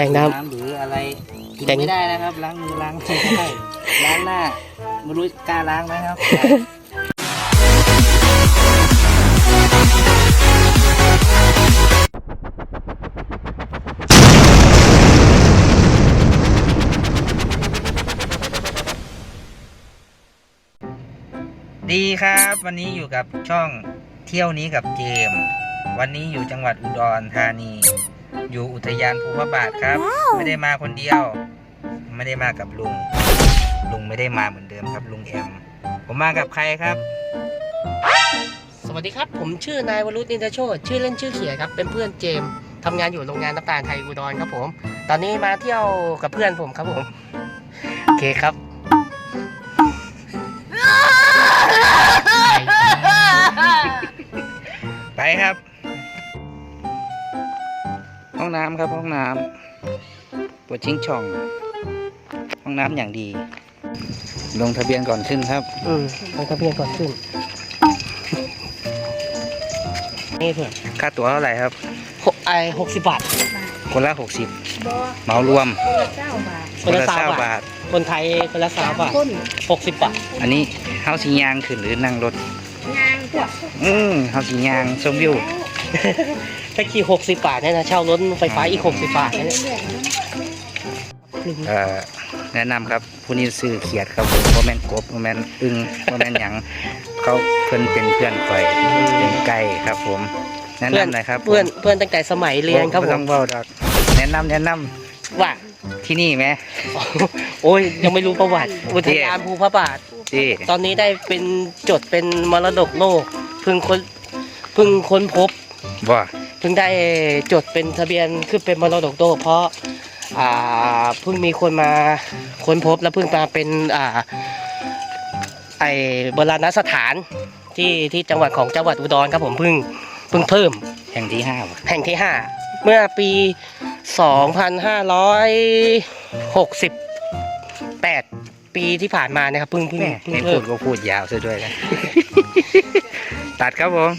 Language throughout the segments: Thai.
ถ้าเราแจงน้ำอยู่น้ำหรืออะไรกินแจงไม่ได้นะครับ ล้างมือล้างไม่ได้ล้างหน้าไม่รู้กล้าล้างไหมครับดีครับวันนี้อยู่กับช่องเที่ยวนี้กับเจมส์วันนี้อยู่จังหวัดอุดรธานี อยู่อุทยานภูพระบาทครับ ไม่ได้มาคนเดียว ไม่ได้มากับลุง ลุงไม่ได้มาเหมือนเดิมครับลุงแอม ผมมากับใครครับ สวัสดีครับ ผมชื่อนายวรุษนินทโชตชื่อเล่นชื่อเขียครับ เป็นเพื่อนเจมส์ทำงานอยู่โรงงานน้ำตาลไทยอุดรครับผม ตอนนี้มาเที่ยวกับเพื่อนผมครับผม โอเคครับ ไปครับ ห้องน้ำครับห้องน้ำปวดชิงช่อง ห้องน้ำอย่างดี ลงทะเบียนก่อนขึ้นครับ อืมลงทะเบียนก่อนขึ้น นี่เพื่อนค่าตั๋วเท่าไหร่ครับหกไอหกสิบบาท คนละหกสิบบ่เหมารวมเก้าบาทคนละเศสามร้บาท คนไทยคนละสามบาทต้นหกสิบบาท อันนี้เฮาสียางขึ้นหรือนั่งรถงานพวกอืมเฮาสียางชมวิวแค่ขี่หกสิบบาทเนี่ยนะเช่ารถไฟฟ้าอีกหกสิบบาทเนี่ยเรื่อยๆนะเอ่อแนะนำครับผู้นี้ซื้อเขียดครับผมโมแมนกบโมแมนอึงโมแมนหยังเขาเพื่อนเป็นเพื่อนข่อยเป็นไก่ครับผมแนะเพื่อนนำหน่อยครับเพื่อนเพื่อนตั้งแต่สมัยเรียนครับผต้อมงเว้าดอกแนะนำแนะนำว่าที่นี่ไหม โอ้ยยังไม่รู้ประวัติ อุทยานภูพระบาท ที่ตอนนี้ได้เป็นจดเป็นมรดกโลกเพิ่งค้นเพิ่งค้นพบ บ่ เพิ่งได้จดเป็นทะเบียนขึ้นเป็นมรดกโลกเพราะอ่าเพิ่งมีคนมาค้นพบแล้วเพิ่งมาเป็นอ่าไอโบราณสถานที่ที่จังหวัดของจังหวัดอุดรครับผมเพิ่งเพิ่งเพิ่มแห่งที่ห้าบ่แห่งที่5เมื่อปี 2568 ปีที่ผ่านมานะครับเพิ่งเพิ่งแม่เพิ่งไม่เพิ่พูมดก็พูดยาวซะด้วยนะตัดครับผม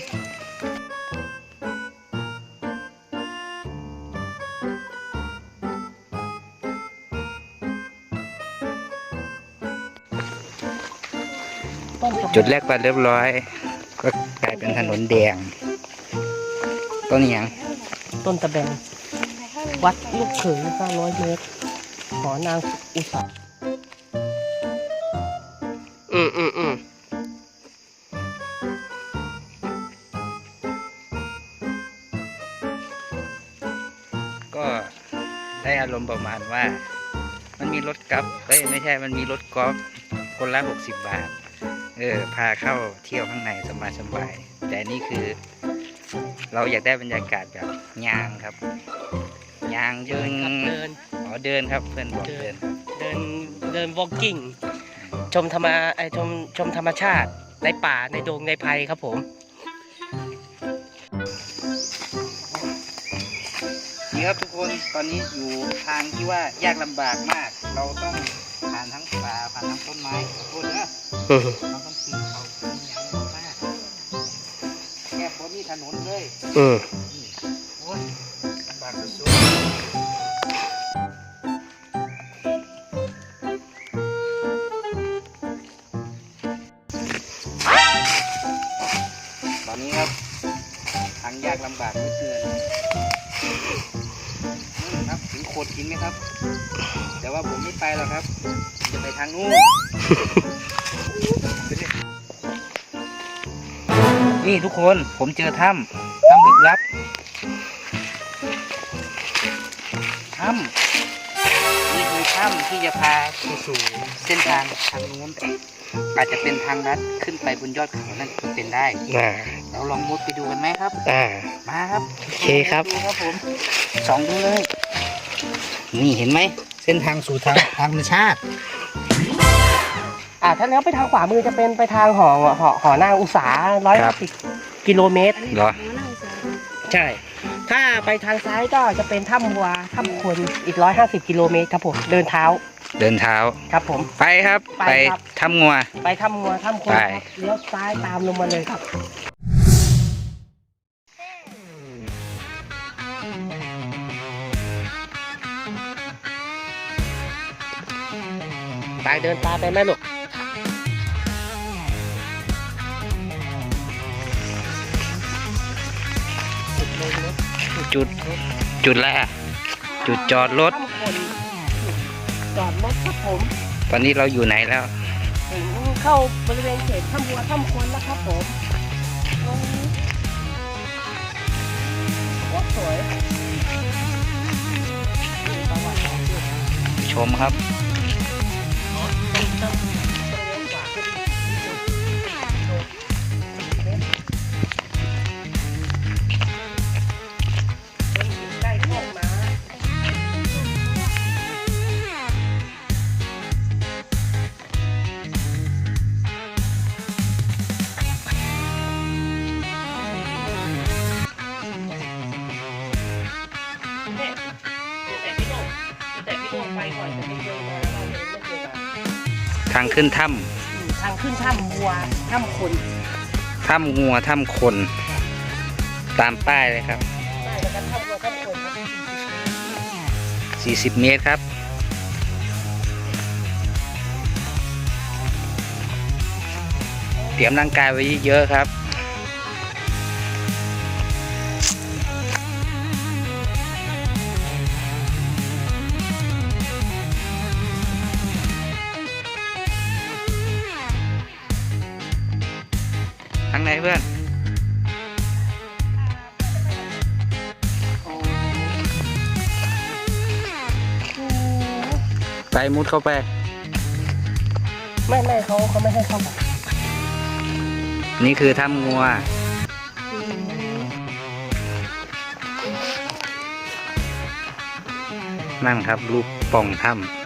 จุดแรกปัดเรียบร้อย ก็กลายเป็นถนนแดง ต้นอหย่างต้นตะแบง วัดลูกเขย500เมตรหอนางอุสาอืมอืมอืมก็ได้อารมณ์ประมาณว่า มันมีรถกอล์ฟเอ้ยไม่ใช่มันมีรถกอล์ฟคนละหกสิบบาทเออ พาเข้าเที่ยวข้างในสบายสบายๆแต่นี่คือ เราอยากได้บรรยากาศแบบยางครับยางเดิยืนนครับเดินอ๋อเดินครับเพื่อนบอกเดิเดินนเดินเดิน walking ชมธรรมะไอชมชมธรรมชาติในป่าในดงในภัยครับผมนี่ครับทุกคนตอนนี้อยู่ทางที่ว่ายากลำบากมาก เราต้องผ่านทั้งป่าผ่านทั้งต้นไม้ขอโทษนะ อืมนี่โอ้ยลำบากสุดๆตอนนี้ครับทางยากลำบากเหลือเกินนู่นครับถึงโขดหินไหมครับ แต่ว่าผมไม่ไปหรอกครับผมจะไปทางนู้น นี่ทุกคนผมเจอถ้ำถ้ำ ลึกลับถ้ำนี่คือถ้ำที่จะพาไปสู่เส้นทางทางนู้นอาจจะเป็นทางลัดขึ้นไปบนยอดเขานั่นก็เป็นได้อ่าเราลองมุดไปดูกันไหมครับ อ่า มาครับโอเคครับดูครับผมสองดูเลย นี่เห็นไหม เส้นทางสู่ทางทางธรรมชาติอ่าถ้าแล้วไปทางขวามือจะเป็นไปทางหอหอหอนางอุสาร้อยครับสิบกิโลเมตรเหรอ ใช่ ถ้าไปทางซ้ายก็จะเป็นถ้ำวัวถ้ำคนอีกร้อยห้าสิบกิโลเมตรครับผมเดินเท้าเดินเท้าครับผม ไปครับไปไปครับทำงัว ไปถ้ำงัวถ้ำคนไป ครับเลี้ยวซ้ายตามลงมาเลยครับไปเดินตามไปแม่ลูก จุด จุดแรกจุดจอดรถถ้ำคนจอดรถครับผม ตอนนี้เราอยู่ไหนแล้วถึงเข้าบริเวณเขตถ้ำวัวถ้ำคนแล้วครับผมตรงนี้โอ้สวยมีประวัติของที่ชมครับ ขึ้นถ้อืมทางขึ้นถ้ำวัวถ้ำคนำถ้ำงัวถ้ำคน ตามป้ายเลยครับ ได้แล้วกันถ้ำวัวถ้ำคนครับ40 เมตรครับ เตรียมร่างกายไว้เยอะๆครับ มุดเข้าไป ไม่ไม่เขาเขาไม่ให้เข้าไปนี่คือถ้ำงัว นั่นครับรูปปล่องถ้ำ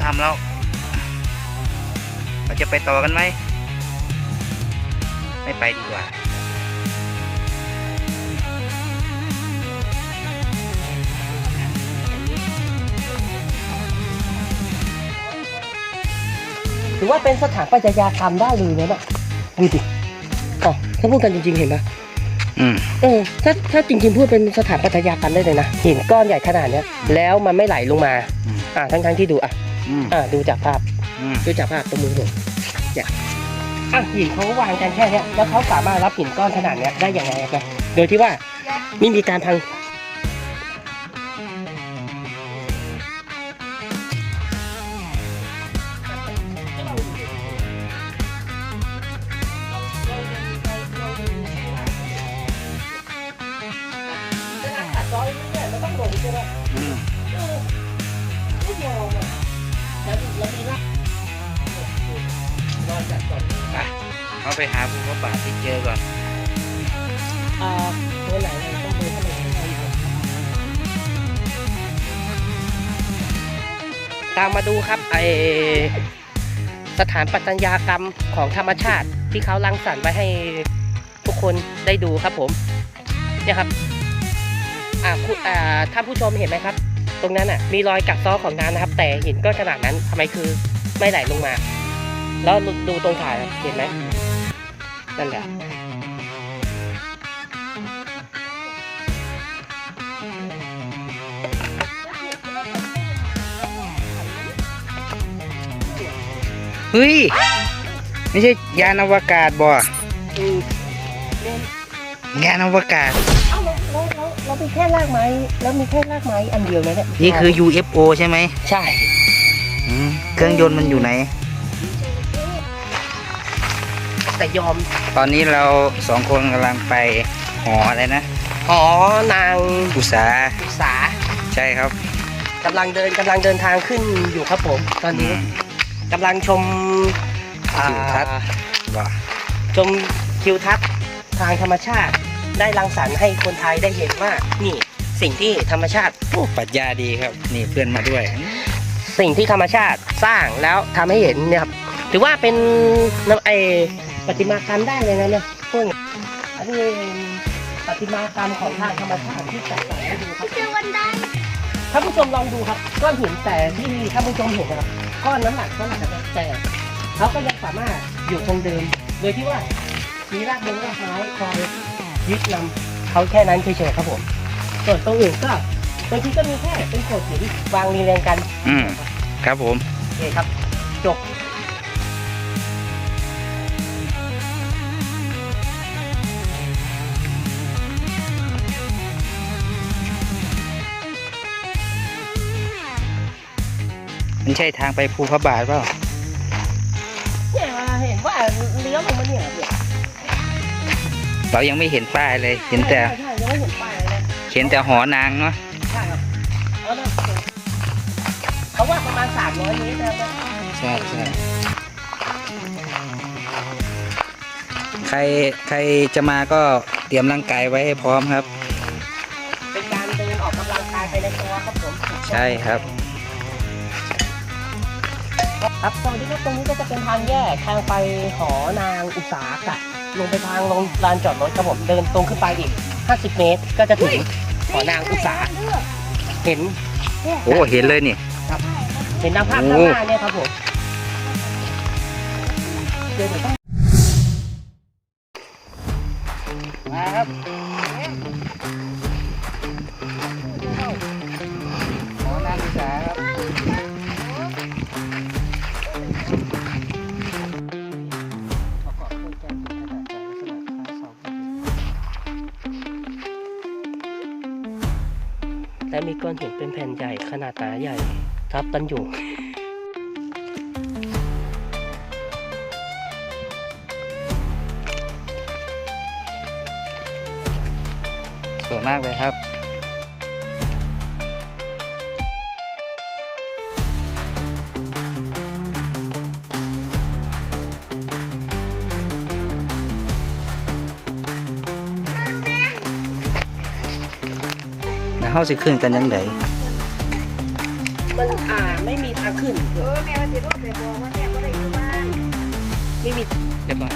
เราจะมุดถ้ำแล้ว เราจะไปต่อกันไหม ไม่ไปดีกว่า ถือว่าเป็นสถานปัญญากรรมได้เลยนะเนี่ยดูดิอ๋อถ้าพูดกันจริง ๆ เห็นไหมอืม เออถ้าถ้าจริงๆพูดเป็นสถานปัญญากรรมได้เลยนะหินก้อนใหญ่ขนาดเนี้ยแล้วมันไม่ไหลลงมา อืม อ่าทั้งทั้งๆที่ดูอะ อืม อ่าดูจากภาพอืม ดูจากภาพตรงมือผมเนี่ยอะหินเขาวางกันแค่เนี้ยแล้วเขาสามารถรับหินก้อนขนาดเนี้ยได้ยังไงครับโดยที่ว่าไม่มีการพัง ตามมาดูครับไอสถานปัตยากรรมของธรรมชาติที่เขารังสรรค์ไว้ให้ทุกคนได้ดูครับผมเนี่ยครับอ่าคุณอ่าท่านผู้ชมเห็นไหมครับ ตรงนั้นอะมีรอยกัดซ้อของน้ำนะครับ แต่หินก้อนขนาดนั้นทำไมคือไม่ไหลลงมา แล้วดูตรงถ่ายเห็นไหมนั่นแหละ เฮ้ย ไม่ใช่ยานอวกาศบ่อืมเล่นยานอวกาศ เอ้าเราเราเราเรามีแค่รากไม้แล้วมีแค่รากไม้อันเดียวนะเนี่ยนี่คือ UFO ใช่ไหมใช่อืมเครื่องยนต์มันอยู่ไหน แต่ยอมตอนนี้เราสองคนกำลังไปหออะไรนะอ๋อนางอุตสาหอุษาใช่ครับ กำลังเดินกำลังเดินทางขึ้นอยู่ครับผม ตอนนี้ อืม กำลังชมอ่าทิวทัศน์บ่ชมทิวทัศน์ทางธรรมชาติได้รังสรรค์ให้คนไทยได้เห็นว่านี่สิ่งที่ธรรมชาติ โอ้ปรัชญาดีครับ นี่เพื่อนมาด้วยสสิ่งที่ธรรมชาติสร้างแล้วทำให้เห็นเนี่ยครับถือว่าเป็นไอประติมากรรมได้เลยนะเนี่ยพวกเนี้ยอันนี้ประติมากรรมของทางธรรมชาติที่จัดสรรให้ดูครับ คือวันได้ท่านผู้ชมลองดูครับก้อนหินแต่ที่ท่านผู้ชมเห็นนะครับ ก้อนน้ำหนักก็หนักนะครับแต่เขาก็ยังสามารถอยู่คงเดิม โดยที่ว่ามีรากเดินรากไม้คอยยึดนำเขาแค่นั้นเฉยๆครับผม ส่วนตรงอื่นก็บางทีก็มีแค่เป็นโขดหินวางเรียงๆกัน อืม ครับผม โอเคครับ จบ มันใช่ทางไปภูพระบาทเปล่าเนี่ยเห็นว่าเลี้ยวลงมาเนี่ยเนี่ยเรายังไม่เห็นป้ายเลย เห็นแต่ใช่ใช่ยังไม่เห็นป้ายเลยนะเห็นแต่หอนางเนาะใช่ครับเอานะเขาว่าประมาณ300เมตรนะครับใช่ใช่ใครใครจะมาก็เตรียมร่างกายไว้ให้พร้อมครับ เป็นการเดินออกกำลังกายไปในตัวครับผม ใช่ครับ ครับตรงนี้ก็ตรงนี้ก็จะเป็นทางแยกทางไปหอนางอุตสาหกะลงไปทางลงลานจอดรถครับผมเดินตรงขึ้นไปอีก 50 เมตรก็จะถึงหอนางอุตสาหเห็นโอ้เห็นเลยนี่เห็นทางภาพข้างหน้าเนี่ยครับผม และมีก้อนหินเป็นแผ่นใหญ่ขนาดหนาใหญ่ ทับกันอยู่สวยมากเลยครับ เฮาสิขึ้นกันยังไงมันอ่าไม่มีทางขึ้น เออแม่ว่าสิรถไปบอกว่าแม่ก็ได้อยู่บ้านไม่มีเรียบร้อย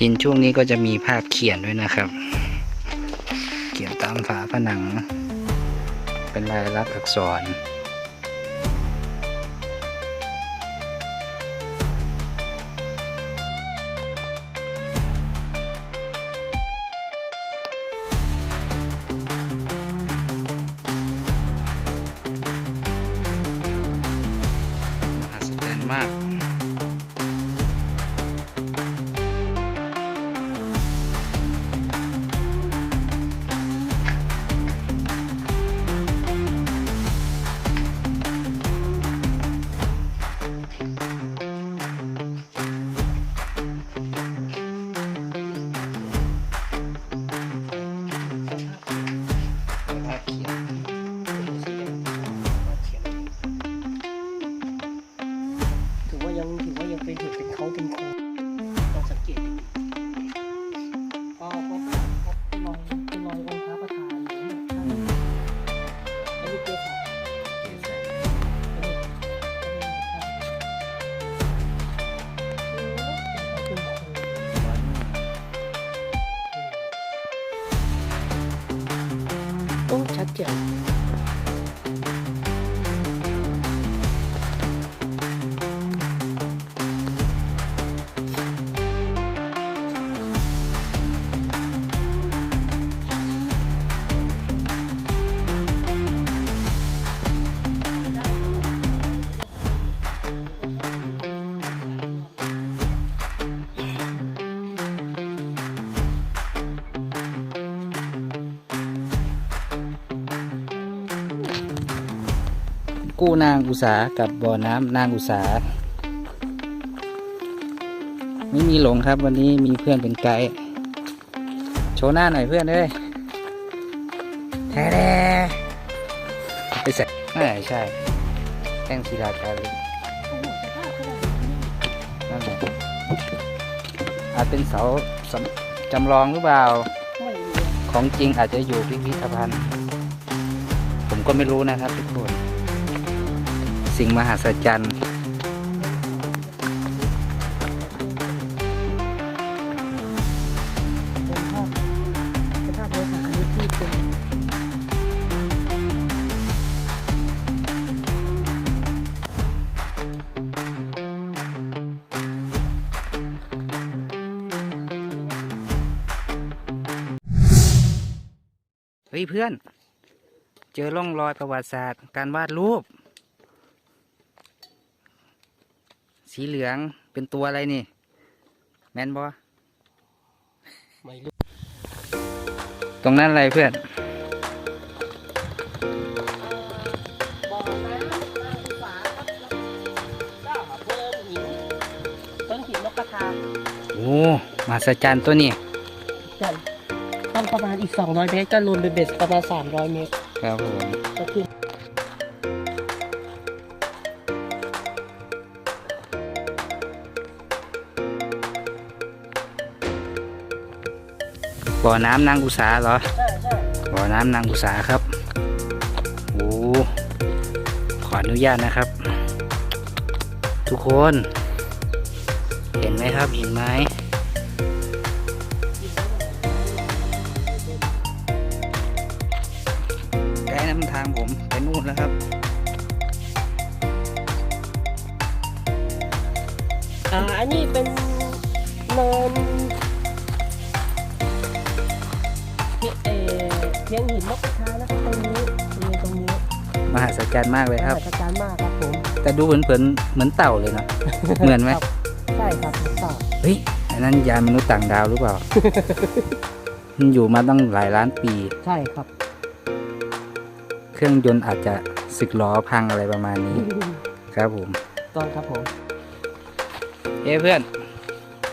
หินช่วงนี้ก็จะมีภาพเขียนด้วยนะครับ เขียนตามฝาผนัง เป็นลายลักษณ์อักษร กู้นางอุสากับบ่อน้ำนางอุสาไม่มีหลงครับวันนี้มีเพื่อนเป็นไกด์โชว์หน้าหน่อยเพื่อนเอ้ยแท้ไปใส่ไม่ใช่แท่งศิลาจารึกนั่นแหละอาจเป็นเสาสำจำลองหรือเปล่าไม่รู้ของจริงอาจจะอยู่พิพิธภัณฑ์ ผมก็ไม่รู้นะครับทุกคน สิ่งมหัศจรรย์เฮ้ยเพื่อน เจอร่องรอยประวัติศาสตร์ การวาดรูป สีเหลืองเป็นตัวอะไรนี่ แมนบอไม่รู้ตรงนั้นอะไรเพื่อนบ่อน้ำนางอุสาครับแล้วก็เพิ่มหินต้นหินนกกระทาโอ้มหัศจรรย์ตัวนี้จันต้องประมาณอีก 200 เมตรก็รวมเป็นเบสประมาณ 300 เมตร ครับผมก็คือ บ่อน้ำนางอุสาเหรอใช่ใช่บ่อน้ำนางอุสาครับโอ้ขออนุญาตนะครับ ทุกคน เห็นไหมครับเห็นไหม หินนกกระทานะครับตรงนี้ตรงนี้ตรงนี้มหัศจรรย์มากเลยครับ มหัศจรรย์มากครับผมแต่ดูเหมือนเผินเหมือนเต่าเลยเนาะเหมือนไหมครับใช่ครับถูกต้องเฮ้ยอันนั้นยานมนุษย์ต่างดาวหรือเปล่า มันอยู่มาตั้งหลายล้านปี ใช่ครับ เครื่องยนต์อาจจะสึกล้อพังอะไรประมาณนี้ ครับผม ต้องครับผม เอ้เพื่อน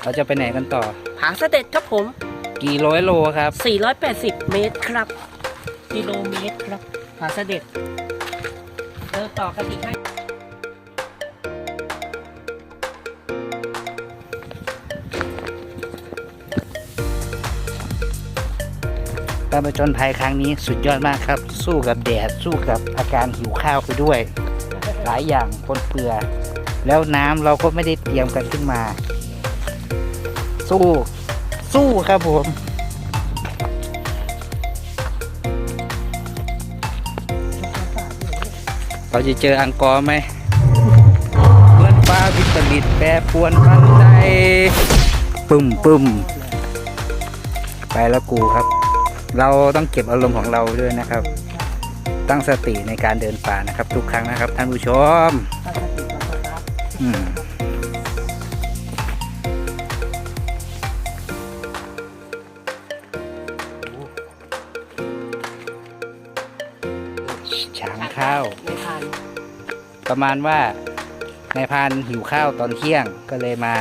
เราจะไปไหนกันต่อ ผาเสด็จครับผม กี่ร้อยโลครับ 480 เมตรครับ กิโลเมตรครับผาเสด็จเดินต่อกันอีกให้การประจนภัยครั้งนี้สุดยอดมากครับ สู้กับแดด สู้กับอาการหิวข้าวไปด้วย หลายอย่างปนเปื้อแล้วน้ำเราก็ไม่ได้เตรียมกันขึ้นมา สู้ สู้ครับผม เราจะเจออังกอร์ไหมเพื่อนฟ้าวิปริตแปรปรวนพันใดปึ้มปึ้มไปแล้วกูครับ เราต้องเก็บอารมณ์ของเราด้วยนะครับ ตั้งสติในการเดินป่านะครับ ทุกครั้งนะครับท่านผู้ชมผาเสด็จครับอืม ช้างข้าว ในพานประมาณว่านายพรานหิวข้าวตอนเที่ยงก็เลยมา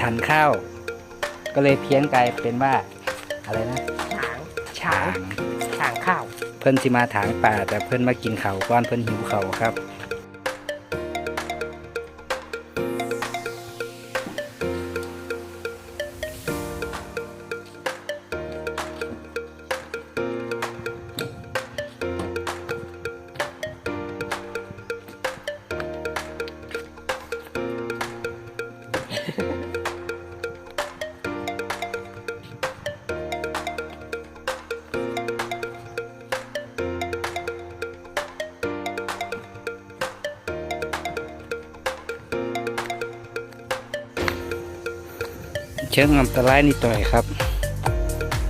ฉันข้าว ก็เลยเพี้ยนกลายเป็นว่าอะไรนะฉางฉางฉางข้าว เพิ่นสิมาถางป่าแต่เพิ่นมากินเขาวก้อนเพิ่นหิวเขาวครับ เชิงอันตรายนิดหน่อยครับ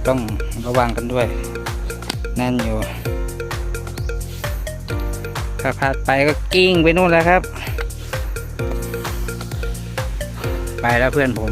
ต้องระวังกันด้วย แน่นอยู่ถ้าพลาดไปก็กิ้งไปนู่นแล้วครับ ไปแล้วเพื่อนผม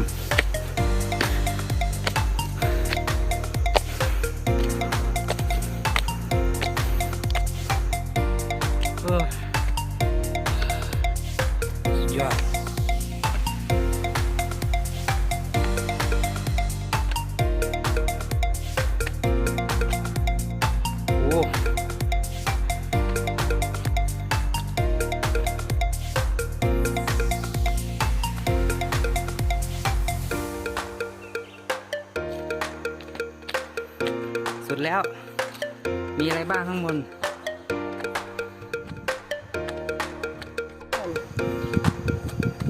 แล้ว มีอะไรบ้างข้างบน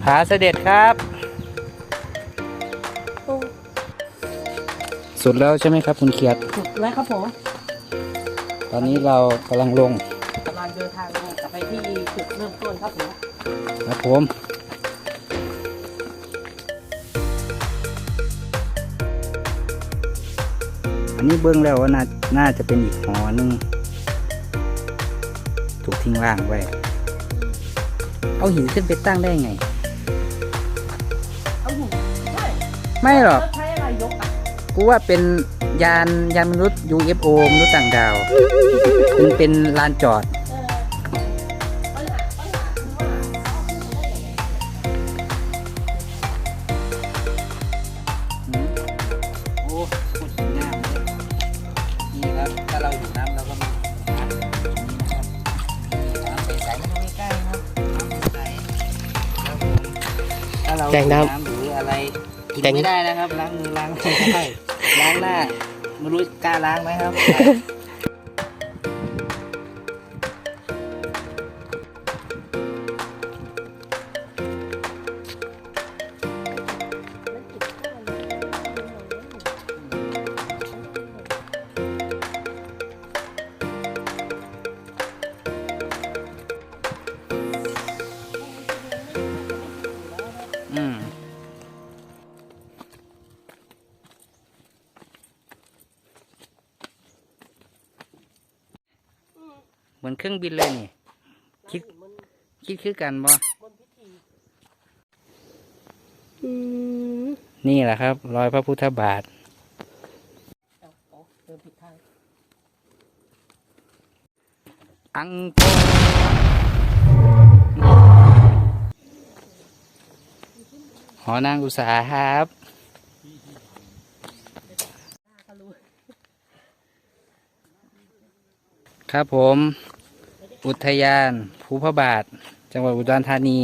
ผาเสด็จครับ สุดแล้วใช่ไหมครับคุณเขียด สุดแล้วครับผม ตอนนี้เรากำลังลงกำลังเดินทางกลับไปที่จุดเริ่มต้นครับผม ครับผม อันนี้เบื้องแล้วว่าน่าน่าจะเป็นอีกหอหนึงถูกทิ้งว่างไว้ เอาหินขึ้นไปตั้งได้ไง เอาหูใช่ไม่หรอก แล้วใช้อะไรยกอะกูว่าเป็นยานยานมนุษย์ UFO มนุษย์ต่างดาว มันเป็นลานจอด ถ้าเราอยู่น้ำหรืออะไรกินไม่ได้นะครับล้างมือล้างไม่ได้ล้างหน้าไม่รู้กล้าล้างไหมครับ รื่องบินเลยนี่ คิด คิดคือกันบ่อืมนี่แหละครับ รอยพระพุทธบาทอังกอหอนางอุตสาครับครับผม อุทยานภูพระบาท จังหวัดอุดรธานี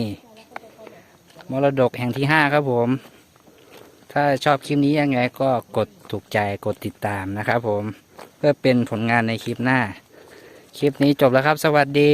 มรดกแห่งที่ห้าครับผม ถ้าชอบคลิปนี้ยังไงก็กดถูกใจกดติดตามนะครับผม เพื่อเป็นผลงานในคลิปหน้า คลิปนี้จบแล้วครับ สวัสดี